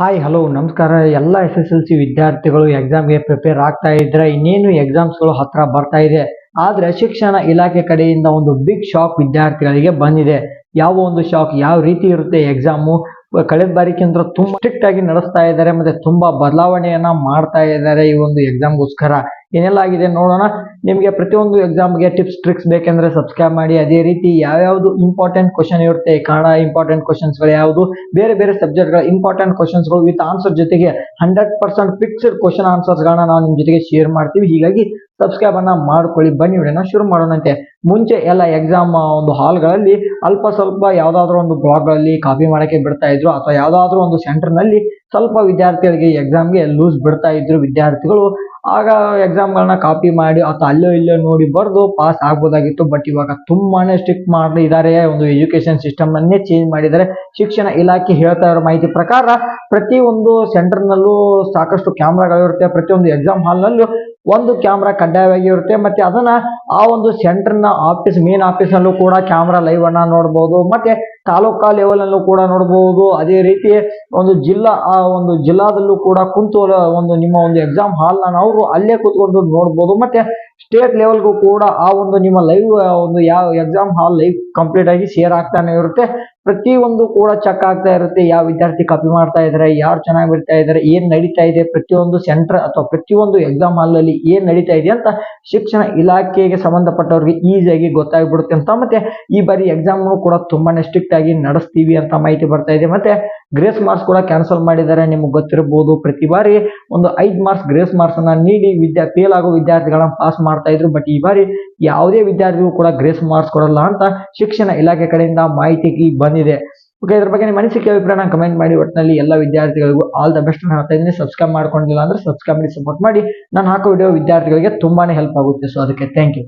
Hi hello ನಮಸ್ಕಾರ. ಎಲ್ಲ S S L C ವಿದ್ಯಾರ್ಥಿಗಳು ಎಕ್ಸಾಮ್ಗೆ ಪ್ರಿಪೇರ್ ಆಗ್ತಾ ಇದ್ರೆ ಇನ್ನೇನು ಎಕ್ಸಾಮ್ಸ್ಗಳು ಹತ್ರ ಬರ್ತಾ ಇದೆ. ಆದರೆ ಶಿಕ್ಷಣ ಇಲಾಖೆ ಕಡೆಯಿಂದ ಒಂದು ಬಿಗ್ ಶಾಕ್ ವಿದ್ಯಾರ್ಥಿಗಳಿಗೆ ಬಂದಿದೆ. ಯಾವ ಒಂದು ಶಾಕ್ ಯಾವ ರೀತಿ ಇರುತ್ತೆ ಎಕ್ಸಾಮು ಕಳೆದ ಬಾರಿಕಿಂತ ತುಂಬ ಸ್ಟ್ರಿಕ್ಟ್ ಆಗಿ ನಡೆಸ್ತಾ ಇದ್ದಾರೆ, ಮತ್ತೆ ತುಂಬಾ ಬದಲಾವಣೆಯನ್ನ ಮಾಡ್ತಾ ಇದ್ದಾರೆ ಈ ಒಂದು ಎಕ್ಸಾಮ್ಗೋಸ್ಕರ ಏನೆಲ್ಲ ಆಗಿದೆ ನೋಡೋಣ. ನಿಮಗೆ ಪ್ರತಿಯೊಂದು ಎಕ್ಸಾಮ್ಗೆ ಟಿಪ್ಸ್ ಟ್ರಿಕ್ಸ್ ಬೇಕೆಂದರೆ ಸಬ್ಸ್ಕ್ರೈಬ್ ಮಾಡಿ. ಅದೇ ರೀತಿ ಯಾವ್ಯಾವುದು ಇಂಪಾರ್ಟೆಂಟ್ ಕ್ವಶನ್ ಇರುತ್ತೆ ಕನ್ನಡ ಇಂಪಾರ್ಟೆಂಟ್ ಕ್ವಶನ್ಸ್ಗಳು ಯಾವುದು? ಬೇರೆ ಬೇರೆ ಸಬ್ಜೆಕ್ಟ್ಗಳ ಇಂಪಾರ್ಟೆಂಟ್ ಕ್ವಶನ್ಸ್ಗಳು ವಿತ್ ಆನ್ಸರ್ ಜೊತೆಗೆ ಹಂಡ್ರೆಡ್ ಪರ್ಸೆಂಟ್ ಫಿಕ್ಸ್ಡ್ ಕ್ವಶನ್ ಆನ್ಸರ್ಸ್ಗಳನ್ನ ನಾವು ನಿಮ್ಮ ಜೊತೆಗೆ ಶೇರ್ ಮಾಡ್ತೀವಿ. ಹೀಗಾಗಿ ಸಬ್ಸ್ಕ್ರೈಬ್ ಅನ್ನ ಮಾಡ್ಕೊಳ್ಳಿ. ಬನ್ನಿ ವಿಡಿಯೋನ ಶುರು ಮಾಡೋಣಂತೆ. ಮುಂಚೆ ಎಲ್ಲ ಎಕ್ಸಾಮ್ ಒಂದು ಹಾಲ್ಗಳಲ್ಲಿ ಅಲ್ಪ ಸ್ವಲ್ಪ ಯಾವ್ದಾದ್ರು ಒಂದು ಬ್ಲಾಗ್ಗಳಲ್ಲಿ ಕಾಪಿ ಮಾಡಕ್ಕೆ ಬಿಡ್ತಾ ಇದ್ರು ಅಥವಾ ಯಾವ್ದಾದ್ರು ಒಂದು ಸೆಂಟರ್ನಲ್ಲಿ ಸ್ವಲ್ಪ ವಿದ್ಯಾರ್ಥಿಗಳಿಗೆ ಎಕ್ಸಾಮ್ಗೆ ಲೂಸ್ ಬಿಡ್ತಾ ಇದ್ರು ವಿದ್ಯಾರ್ಥಿಗಳು. ಆಗ ಎಕ್ಸಾಮ್ಗಳನ್ನ ಕಾಪಿ ಮಾಡಿ ಅಥವಾ ಅಲ್ಲೋ ಇಲ್ಲೋ ನೋಡಿ ಬರೆದು ಪಾಸ್ ಆಗ್ಬೋದಾಗಿತ್ತು. ಬಟ್ ಇವಾಗ ತುಂಬಾನೇ ಸ್ಟ್ರಿಕ್ಟ್ ಮಾಡಿದ್ದಾರೆ ಒಂದು ಎಜುಕೇಶನ್ ಸಿಸ್ಟಮ್ ಅನ್ನೇ ಚೇಂಜ್ ಮಾಡಿದ್ದಾರೆ ಶಿಕ್ಷಣ ಇಲಾಖೆ ಹೇಳ್ತಾ ಇರೋ ಮಾಹಿತಿ ಪ್ರಕಾರ ಪ್ರತಿ ಒಂದು ಸೆಂಟರ್ ನಲ್ಲೂ ಸಾಕಷ್ಟು ಕ್ಯಾಮ್ರಾಗಳಿರುತ್ತೆ ಪ್ರತಿಯೊಂದು ಎಕ್ಸಾಮ್ ಹಾಲ್ ನಲ್ಲೂ ಒಂದು ಕ್ಯಾಮ್ರಾ ಕಡ್ಡಾಯವಾಗಿ ಇರುತ್ತೆ. ಮತ್ತೆ ಅದನ್ನ ಆ ಒಂದು ಸೆಂಟರ್ನ ಆಫೀಸ್ ಮೇನ್ ಆಫೀಸ್ ನಲ್ಲೂ ಕೂಡ ಕ್ಯಾಮ್ರಾ ಲೈವ್ ಅನ್ನ ನೋಡಬಹುದು ಮತ್ತೆ ತಾಲೂಕಾ ಲೆವೆಲ್ ಅಲ್ಲೂ ಕೂಡ ನೋಡಬಹುದು ಅದೇ ರೀತಿ ಒಂದು ಜಿಲ್ಲಾ, ಆ ಒಂದು ಜಿಲ್ಲಾದಲ್ಲೂ ಕೂಡ ಕುಂತು ಒಂದು ನಿಮ್ಮ ಒಂದು ಎಕ್ಸಾಮ್ ಹಾಲ್ ನಾವು ಅಲ್ಲೇ ಕೂತ್ಕೊಂಡು ನೋಡಬಹುದು ಮತ್ತೆ ಸ್ಟೇಟ್ ಲೆವೆಲ್ಗೂ ಕೂಡ ಆ ಒಂದು ನಿಮ್ಮ ಲೈವ್ ಒಂದು ಯಾವ ಎಕ್ಸಾಮ್ ಹಾಲ್ ಲೈವ್ ಕಂಪ್ಲೀಟ್ ಆಗಿ ಶೇರ್ ಆಗ್ತಾನೆ ಇರುತ್ತೆ. ಪ್ರತಿ ಒಂದು ಕೂಡ ಚೆಕ್ ಆಗ್ತಾ ಇರುತ್ತೆ. ಯಾವ ವಿದ್ಯಾರ್ಥಿ ಕಾಪಿ ಮಾಡ್ತಾ ಇದ್ದಾರೆ ಯಾರು ಚೆನ್ನಾಗಿ ಬರ್ತಾ ಇದ್ದಾರೆ ಏನ್ ನಡೀತಾ ಇದೆ, ಪ್ರತಿಯೊಂದು ಸೆಂಟರ್ ಅಥವಾ ಪ್ರತಿಯೊಂದು ಎಕ್ಸಾಮ್ ಹಾಲ್ ಅಲ್ಲಿ ಏನ್ ನಡೀತಾ ಇದೆ ಅಂತ ಶಿಕ್ಷಣ ಇಲಾಖೆಗೆ ಸಂಬಂಧಪಟ್ಟವ್ರಿಗೆ ಈಸಿಯಾಗಿ ಗೊತ್ತಾಗ್ಬಿಡುತ್ತೆ ಅಂತ. ಮತ್ತೆ ಈ ಬಾರಿ ಎಕ್ಸಾಮ್ ಕೂಡ ತುಂಬಾನೇ ಸ್ಟ್ರಿಕ್ಟ್ ಆಗಿ ನಡೆಸ್ತೀವಿ ಅಂತ ಮಾಹಿತಿ ಬರ್ತಾ ಇದೆ. ಮತ್ತೆ ಗ್ರೇಸ್ ಮಾರ್ಕ್ಸ್ ಕೂಡ ಕ್ಯಾನ್ಸಲ್ ಮಾಡಿದ್ದಾರೆ. ನಿಮ್ಗೆ ಗೊತ್ತಿರಬಹುದು ಪ್ರತಿ ಬಾರಿ ಒಂದು ಐದು ಮಾರ್ಕ್ಸ್ ಗ್ರೇಸ್ ಮಾರ್ಕ್ಸ್ ಅನ್ನ ನೀಡಿ ವಿದ್ಯಾ ಫೇಲ್ ಆಗೋ ವಿದ್ಯಾರ್ಥಿಗಳನ್ನ ಪಾಸ್ ಮಾಡ್ತಾ ಇದ್ರು. ಬಟ್ ಈ ಬಾರಿ ಯಾವುದೇ ವಿದ್ಯಾರ್ಥಿಗೂ ಕೂಡ ಗ್ರೇಸ್ ಮಾರ್ಕ್ಸ್ ಕೊಡಲ್ಲ ಅಂತ ಶಿಕ್ಷಣ ಇಲಾಖೆ ಕಡೆಯಿಂದ ಮಾಹಿತಿ ಬಂದಿದೆ. ಓಕೆ ಇದ್ರ ಬಗ್ಗೆ ನಿಮ್ಮ ಅನಿಸಿಕೆ, ಅಭಿಪ್ರಾಯ ಕಮೆಂಟ್ ಮಾಡಿ ಒಟ್ಟಿನಲ್ಲಿ ಎಲ್ಲ ವಿದ್ಯಾರ್ಥಿಗಳಿಗೂ ಆಲ್ ದ ಬೆಸ್ಟ್ ಹೇಳ್ತಾ ಇದ್ದೀನಿ. ಸಬ್ಸ್ಕ್ರೈಬ್ ಮಾಡ್ಕೊಂಡಿಲ್ಲ ಅಂದ್ರೆ ಸಬ್ಸ್ಕ್ರೈಬ್ ಮಾಡಿ ಸಪೋರ್ಟ್ ಮಾಡಿ. ನಾನು ಹಾಕೋ ವಿಡಿಯೋ ವಿದ್ಯಾರ್ಥಿಗಳಿಗೆ ತುಂಬಾನೇ ಹೆಲ್ಪ್ ಆಗುತ್ತೆ. ಸೊ ಅದಕ್ಕೆ ಥ್ಯಾಂಕ್ ಯು